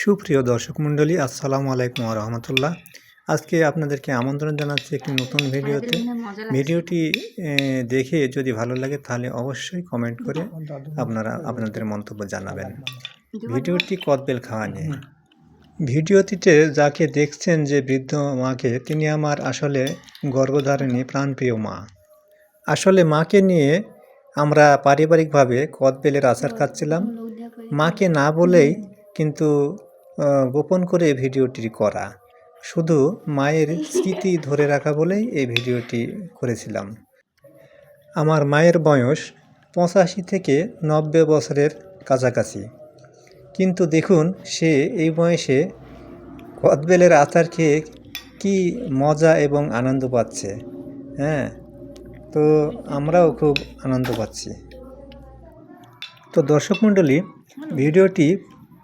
সুপ্রিয় দর্শক মণ্ডলী আসসালামু আলাইকুম রহমতুল্লাহ। আজকে আপনাদেরকে আমন্ত্রণ জানাচ্ছি একটি নতুন ভিডিওতে। ভিডিওটি দেখে যদি ভালো লাগে তাহলে অবশ্যই কমেন্ট করে আপনারা আপনাদের মন্তব্য জানাবেন। ভিডিওটি কদবেল খাওয়া নিয়ে। ভিডিওটিতে যাকে দেখছেন যে বৃদ্ধ মাকে তিনি আমার আসলে গর্ভধারিণী প্রাণপ্রিয় মা। আসলে মাকে নিয়ে আমরা পারিবারিকভাবে কদবেলের আচার খাচ্ছিলাম। মাকে না বলেই কিন্তু গোপন করে ভিডিওটি করা। শুধু মায়ের স্মৃতি ধরে রাখা বলেই এই ভিডিওটি করেছিলাম। আমার মায়ের বয়স পঁচাশি থেকে নব্বই বছরের কাছাকাছি। কিন্তু দেখুন, সে এই বয়সে কদবেলের আচার খেয়ে কি মজা এবং আনন্দ পাচ্ছে। হ্যাঁ তো আমরাও খুব আনন্দ পাচ্ছি। তো দর্শক মণ্ডলী, ভিডিওটি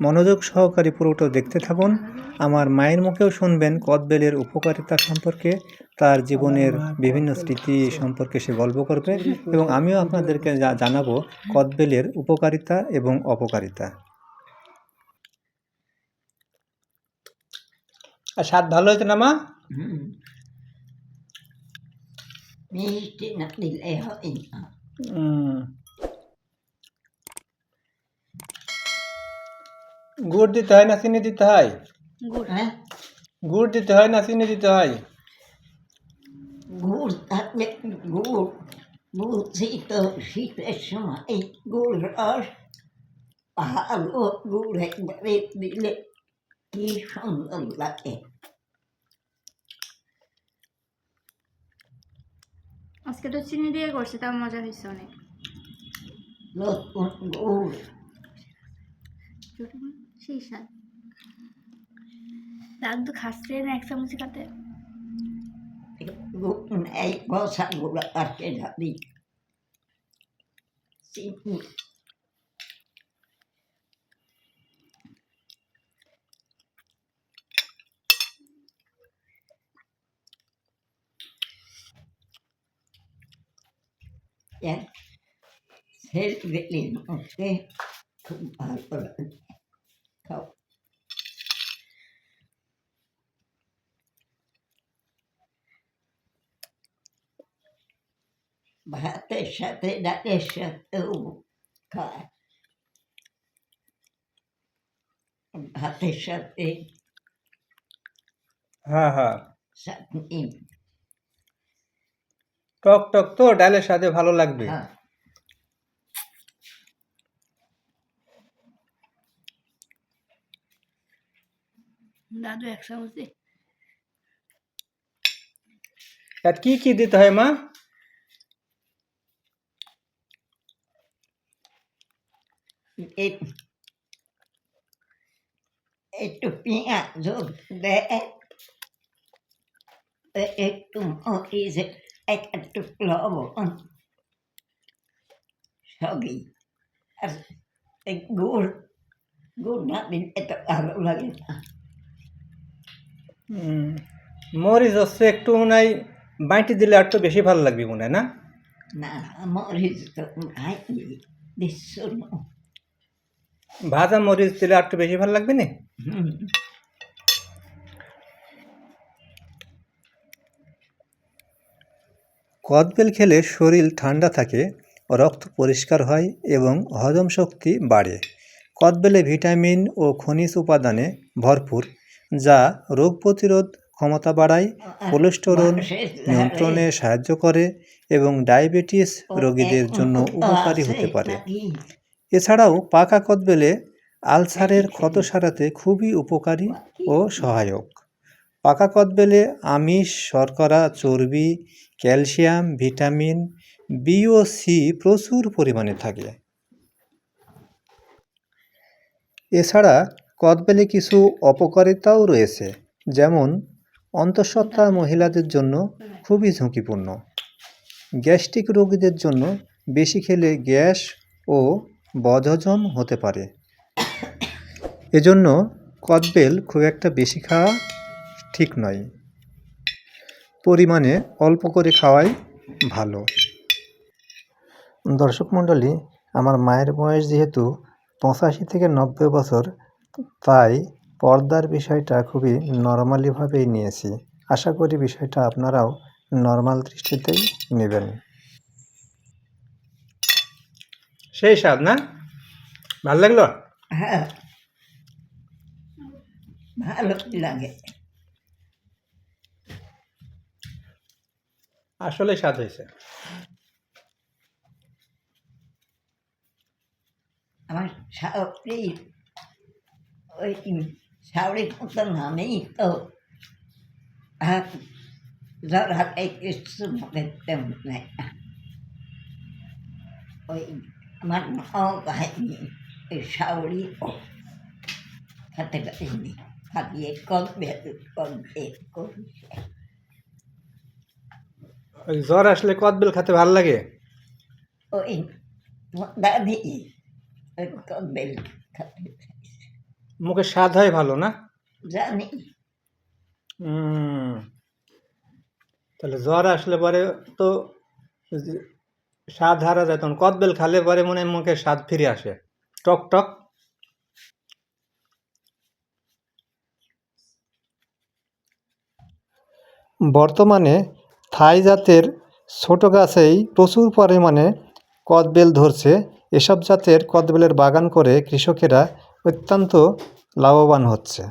মনোযোগ সহকারে পুরোটা দেখতে থাকুন। আমার মায়ের মুখেও শুনবেন কদবেলের উপকারিতা সম্পর্কে তার জীবনের বিভিন্ন স্মৃতি সম্পর্কে সে গল্প করবে এবং আমিও আপনাদেরকে জা- জানাব কদবেলের উপকারিতা এবং অপকারিতা। আর স্বাদ ভালো হয়েছে না মা। মিষ্টি না দিলে হয় না। গুড় দিতে হয় না চিনি দিতে হয়? হ্যাঁ। গুড় দিতে হয় না চিনি দিতে হয়? গুড় থাকলে গুড় গুড় শীত শীতের সময় গুড় রস ভালো গুড় একবারে দিলে কি সুন্দর লাগে। আজকে তো চিনি দিয়ে করছে তাও মজা হয়েছে অনেক। গুড়। সেই স্বাদ। দাদু তো খাচ্ছে না, এক চামচ খাতে। এই বসা গুড় কাটে যাবি ছেলেবেলের মধ্যে খুব খাও ভাতের সাথে ডালের সাথেও খায় ভাতের সাথে হ্যাঁ। হ্যাঁ চাটনি টক টক তো ডালের সাথে ভালো লাগবে। হ্যাঁ। দাদু এক চামচ দে আর কি কি দিতে হয় মা? একটু পেঁয়াজ দেয় এ- একটু মরিচ এক- একটু লবণ সবই। আর গুড় গুড় না দিলে তো ভালো লাগে না। মরিচ হচ্ছে একটু মনে হয় বাইটি দিলে একটু বেশি ভালো লাগবে মনে হয় না? না মরিচ তো ভাজা মরিচ দিলে একটু বেশি ভালো লাগবে না? কদবেল খেলে শরীর ঠান্ডা থাকে রক্ত পরিষ্কার হয় এবং হজম শক্তি বাড়ে। কদবেলে ভিটামিন ও খনিজ উপাদানে ভরপুর। যা রোগ প্রতিরোধ ক্ষমতা বাড়ায় কোলেস্টেরল নিয়ন্ত্রণে সাহায্য করে এবং ডায়াবেটিস রোগীদের জন্য উপকারী হতে পারে। এছাড়াও পাকা কদবেলে আলসারের ক্ষত সারাতে খুবই উপকারী ও সহায়ক। পাকা কদবেলে আমিষ শর্করা চর্বি ক্যালসিয়াম ভিটামিন বি ও সি প্রচুর পরিমাণে থাকে। এছাড়া কদবেলে কিছু অপকারিতাও রয়েছে, যেমন অন্তঃসত্ত্বা মহিলাদের জন্য খুবই ঝুঁকিপূর্ণ। গ্যাস্ট্রিক রোগীদের জন্য বেশি খেলে গ্যাস ও বদহজম হতে পারে। এজন্য কদবেল খুব একটা বেশি খাওয়া ঠিক নয়। পরিমাণে অল্প করে খাওয়াই ভালো। দর্শক মণ্ডলী, আমার মায়ের বয়স যেহেতু পঁচাশি থেকে নব্বই বছর তাই পর্দার বিষয়টা খুবই নর্মালিভাবেই নিয়েছি। আশা করি বিষয়টা আপনারাও নর্মাল দৃষ্টিতেই নেবেন। সেই স্বাদ না? ভালো লাগল? হ্যাঁ। ভালো লাগে। আসলে স্বাদ হয়েছে। আমার ওই শাওরির মতন আমি তো জড়াতে কিছু দেখতে নেই না ওই আমার মাও খায়নি ওই শাওরি খেতে পারিনি খাইয়ে কমবে কমবে ওই জ্বর আসলে কদবেল খেতে ভালো লাগে? ওই দাদি কমবে খেতে। মুখে স্বাদ হয় ভালো না? জানি। তাহলে জ্বর আসলে পরে তো স্বাদ হারা যায় তখন কদবেল খালে পরে মনে হয় মুখে স্বাদ ফিরে আসে। টক টক। বর্তমানে থাই জাতের ছোট গাছেই প্রচুর পরিমাণে কদবেল ধরছে। এসব জাতের কদবেলের বাগান করে কৃষকেরা অত্যন্ত লাভবান হচ্ছে।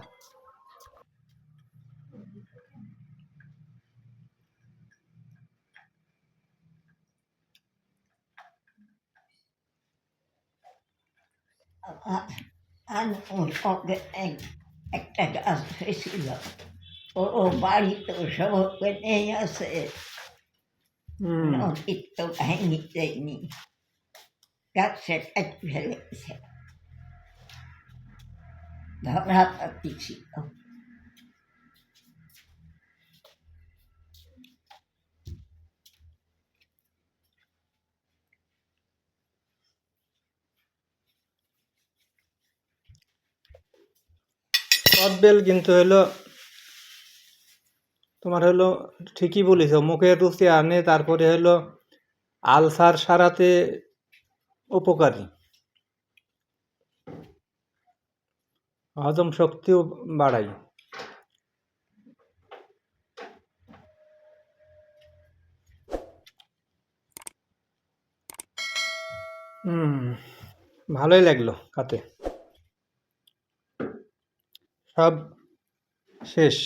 একটা গাছ হয়েছিল। ও ও বাড়িতে সব নিয়ে আসে। হুম। নদীর তো ভেঙে যায়নি গাছে কাট ফেলেছে। ধরা পাতি ছিল কদবেল কিন্তু হলো, তোমার হলো ঠিকই বলেছ মুখের রুচি আনে, তারপরে হলো আলসার সারাতে উপকারী। হজম শক্তিও বাড়ায়। হুম ভালোই লাগল খাতে সব শেষ।